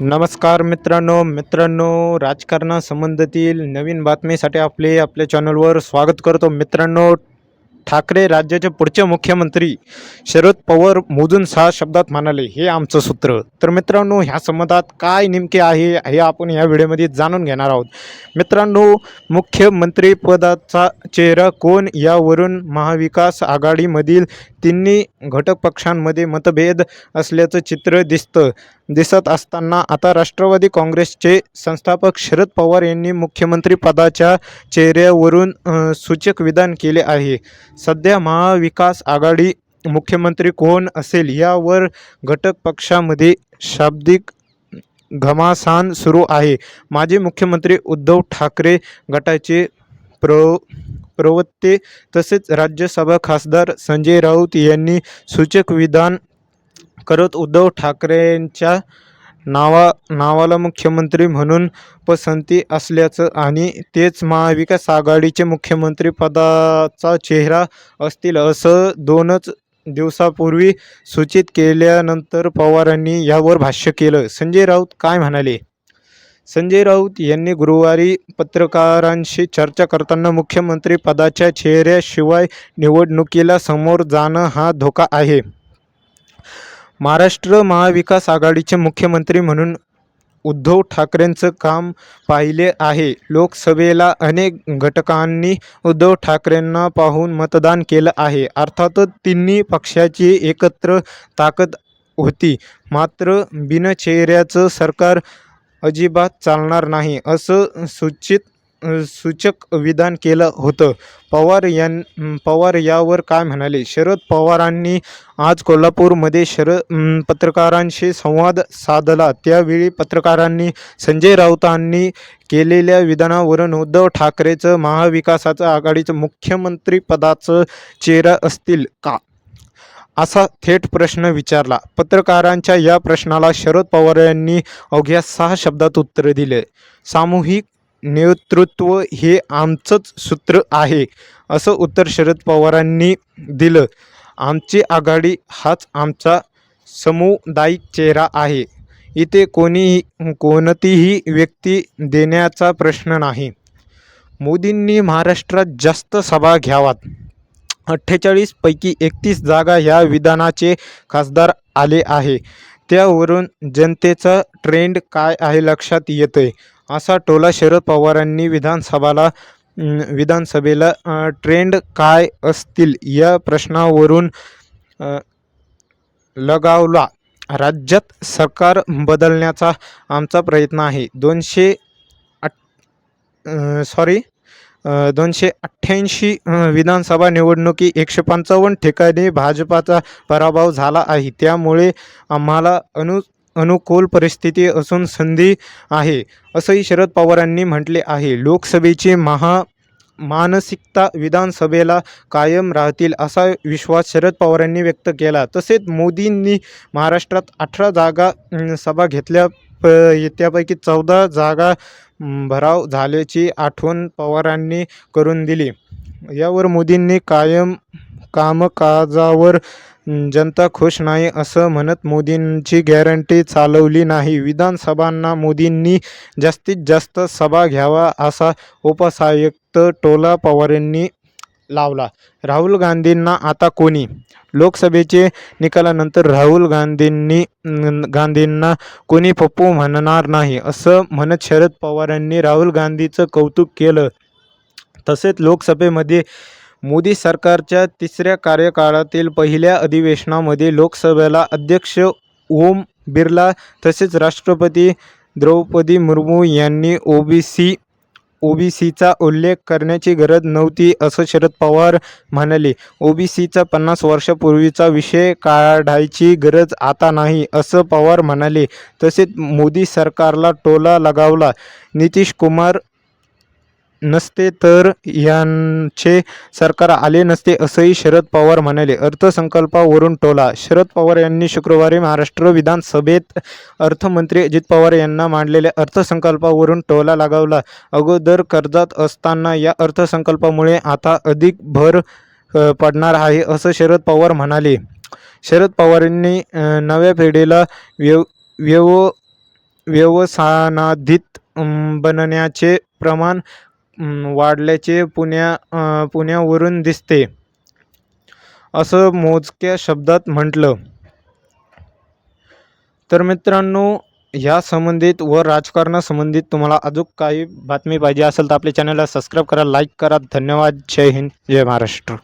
नमस्कार मित्रांनो मित्रांनो राजकारणासंबंधातील नवीन बातमीसाठी आपले आपल्या चॅनलवर स्वागत करतो मित्रांनो. ठाकरे राज्याचे पुढचे मुख्यमंत्री शरद पवार मोजून सहा शब्दात म्हणाले हे आमचं सूत्र. तर मित्रांनो ह्या संबंधात काय नेमके आहे हे आपण या व्हिडिओमध्ये जाणून घेणार आहोत. मित्रांनो मुख्यमंत्रीपदाचा चेहरा कोण? यावरून महाविकास आघाडीमधील तिन्ही घटक पक्षांमध्ये मतभेद असल्याचं चित्र दिसतं दिसत असताना आता राष्ट्रवादी काँग्रेसचे संस्थापक शरद पवार यांनी मुख्यमंत्री पदाच्या चेहऱ्यावरून सूचक विधान केले आहे. सध्या महाविकास आघाडी मुख्यमंत्री कोण असेल यावर घटक पक्षामध्ये शाब्दिक घमासान सुरू आहे. माजी मुख्यमंत्री उद्धव ठाकरे गटाचे प्र प्रवक्ते तसेच राज्यसभा खासदार संजय राऊत यांनी सूचक विधान करत उद्धव ठाकरेंच्या नावा नावाला मुख्यमंत्री म्हणून पसंती असल्याचं आणि तेच महाविकास आघाडीचे मुख्यमंत्री पदाचा चेहरा असतील असं दोनच दिवसापूर्वी सूचित केल्यानंतर पवारांनी यावर भाष्य केलं. संजय राऊत काय म्हणाले? संजय राऊत यांनी गुरुवारी पत्रकारांशी चर्चा करताना मुख्यमंत्री पदाच्या चेहऱ्याशिवाय निवडणुकीला समोर जाणं हा धोका आहे. महाराष्ट्र महाविकास आघाडीचे मुख्यमंत्री म्हणून उद्धव ठाकरेंचं काम पाहिले आहे. लोकसभेला अनेक घटकांनी उद्धव ठाकरेंना पाहून मतदान केलं आहे. अर्थातच तिन्ही पक्षाची एकत्र ताकद होती. मात्र बिनचेहऱ्याचं सरकार अजिबात चालणार नाही असं सूचित सूचक विधान केलं होतं. पवार यां पवार यावर काय म्हणाले? शरद पवारांनी आज कोल्हापूरमध्ये शरद पत्रकारांशी संवाद साधला. त्यावेळी पत्रकारांनी संजय राऊतांनी केलेल्या विधानावरून उद्धव ठाकरेचं महाविकासाचं आघाडीचं मुख्यमंत्रीपदाचं चेहरा असतील का? असा थेट प्रश्न विचारला. पत्रकारांच्या या प्रश्नाला शरद पवार यांनी अवघ्या सहा शब्दात उत्तर दिले. सामूहिक नेतृत्व हे आमचंच सूत्र आहे असं उत्तर शरद पवारांनी दिलं. आमची आघाडी हाच आमचा समुदायिक चेहरा आहे. इथे कोणीही कोणतीही व्यक्ती देण्याचा प्रश्न नाही. मोदींनी महाराष्ट्रात जास्त सभा घ्यावात. अठ्ठेचाळीसपैकी एकतीस जागा ह्या विधानाचे खासदार आले आहे. त्यावरून जनतेचा ट्रेंड काय आहे लक्षात येतोय? असा टोला शरद पवारांनी विधानसभाला विधानसभेला ट्रेंड काय असतील या प्रश्नावरून लगावला. राज्यात सरकार बदलण्याचा आमचा प्रयत्न आहे. दोनशे आठ सॉरी दोनशे अठ्ठ्याऐंशी विधानसभा निवडणुकी एकशे पंचावन्न ठिकाणी भाजपाचा पराभव झाला आहे. त्यामुळे आम्हाला अनु अनुकूल परिस्थिती असून संधी आहे असंही शरद पवारांनी म्हटले आहे. लोकसभेची महा मानसिकता विधानसभेला कायम राहतील असा विश्वास शरद पवारांनी व्यक्त केला. तसेच मोदींनी महाराष्ट्रात अठरा जागा सभा घेतल्या प त्यापैकी चौदा जागा भराव झाल्याची आठवण पवारांनी करून दिली. यावर मोदींनी कायम कामकाजावर जनता खुश नाही असं म्हणत मोदींची गॅरंटी चालवली नाही. विधानसभांना मोदींनी जास्तीत जास्त सभा घ्यावा असा उपसायुक्त टोला पवारांनी लावला. राहुल गांधींना आता कोणी? लोकसभेचे निकालानंतर राहुल गांधींनी गांधींना कोणी पप्पू म्हणणार नाही असं म्हणत शरद पवारांनी राहुल गांधीचं कौतुक केलं. तसेच लोकसभेमध्ये मोदी सरकारच्या तिसऱ्या कार्यकाळातील पहिल्या अधिवेशनामध्ये लोकसभेला अध्यक्ष ओम बिर्ला तसेच राष्ट्रपती द्रौपदी मुर्मू यांनी ओबीसी ओबीसीचा उल्लेख करण्याची गरज नव्हती असं शरद पवार म्हणाले. ओबीसीचा पन्नास वर्षापूर्वीचा विषय काढायची गरज आता नाही असं पवार म्हणाले. तसेच मोदी सरकारला टोला लगावला. नितीश कुमार नसते तर यांचे सरकार आले नसते असंही शरद पवार म्हणाले. अर्थसंकल्पावरून टोला. शरद पवार यांनी शुक्रवारी महाराष्ट्र विधानसभेत अर्थमंत्री अजित पवार यांना मांडलेल्या अर्थसंकल्पावरून टोला लगावला. अगोदर कर्जात असताना या अर्थसंकल्पामुळे आता अधिक भर पडणार आहे असं शरद पवार म्हणाले. शरद पवारांनी नव्या पिढीला व्यव व्यव व्यवसानाधित बनण्याचे प्रमाण वाढल्याचे पुण्या पुण्यावरून दिसते. असं मोजक्या शब्दात म्हटलं. तर मित्रांनो ह्या संबंधित व राजकारणासंबंधित तुम्हाला अजून काही बातमी पाहिजे असेल तर आपल्या चॅनलला सबस्क्राईब करा लाईक करा. धन्यवाद. जय हिंद. जय महाराष्ट्र.